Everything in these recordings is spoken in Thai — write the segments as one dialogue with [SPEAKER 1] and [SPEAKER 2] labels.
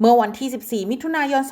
[SPEAKER 1] เมื่อวันที่ 14 มิถุนายน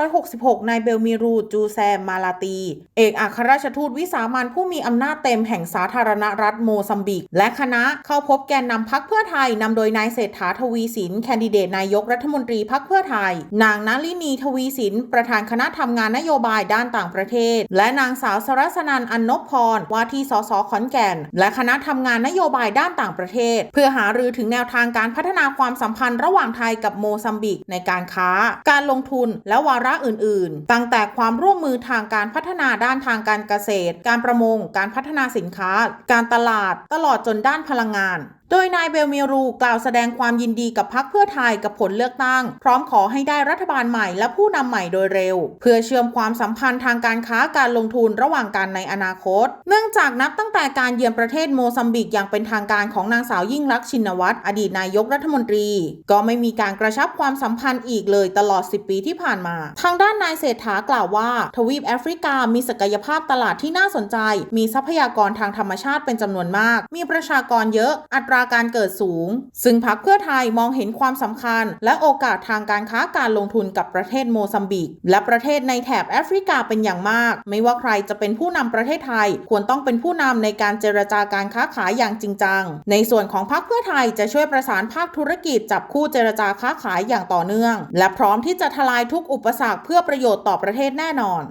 [SPEAKER 1] 2566 นายเบลมิรู จูแซม มาลาตี เอกอัครราชทูตวิสามันผู้มีอำนาจเต็มแห่งสาธารณรัฐโมซัมบิก และคณะเข้าพบแกนนำพักเพื่อไทย นำโดยนายเศรษฐาทวีสิน แคนดิเดตนายกรัฐมนตรีพักเพื่อไทย นางนาลินีทวีสิน ประธานคณะทำงานนโยบายด้านต่างประเทศ และนางสาวสรัสนันอันนพพร ว่าที่สสขอนแก่น และคณะทำงานนโยบายด้านต่างประเทศ เพื่อหารือถึงแนวทางการพัฒนาความสัมพันธ์ระหว่างไทยกับโมซัมบิกในการค้า การลงทุนและวาระอื่น ๆ ตั้งแต่ความร่วมมือทางการพัฒนาด้านทางการเกษตร การประมง การพัฒนาสินค้า การตลาด ตลอดจนด้านพลังงานโดยนายเบลเมรูกล่าวแสดงความยินดีกับพรรคเพื่อไทยกับผลเลือกตั้ง พร้อมขอให้ได้รัฐบาลใหม่และผู้นำใหม่โดยเร็ว เพื่อเชื่อมความสัมพันธ์ทางการค้าการลงทุนระหว่างกันในอนาคต เนื่องจากนับตั้งแต่การเยือนประเทศโมซัมบิกอย่างเป็นทางการของนางสาวยิ่งลักษณ์ชินวัตรอดีตนายกรัฐมนตรี ก็ไม่มีการกระชับความสัมพันธ์อีกเลยตลอด 10 ปีที่ผ่านมา ทางด้านนายเศรษฐากล่าวว่า ทวีปแอฟริกามีศักยภาพตลาดที่น่าสนใจ มีทรัพยากรทางธรรมชาติเป็นจำนวนมาก มีประชากรเยอะอัตราราการเกิดสูง ซึ่งพรรคเพื่อไทยมองเห็นความสำคัญ และโอกาสทางการค้าการลงทุนกับประเทศโมซัมบิก และประเทศในแถบแอฟริกาเป็นอย่างมาก ไม่ว่าใครจะเป็นผู้นำประเทศไทย ควรต้องเป็นผู้นำในการเจรจาการค้าขายอย่างจริงจัง ในส่วนของพรรคเพื่อไทยจะช่วยประสานภาคธุรกิจจับคู่เจรจาค้าขายอย่างต่อเนื่อง และพร้อมที่จะทลายทุกอุปสรรคเพื่อประโยชน์ต่อประเทศแน่นอน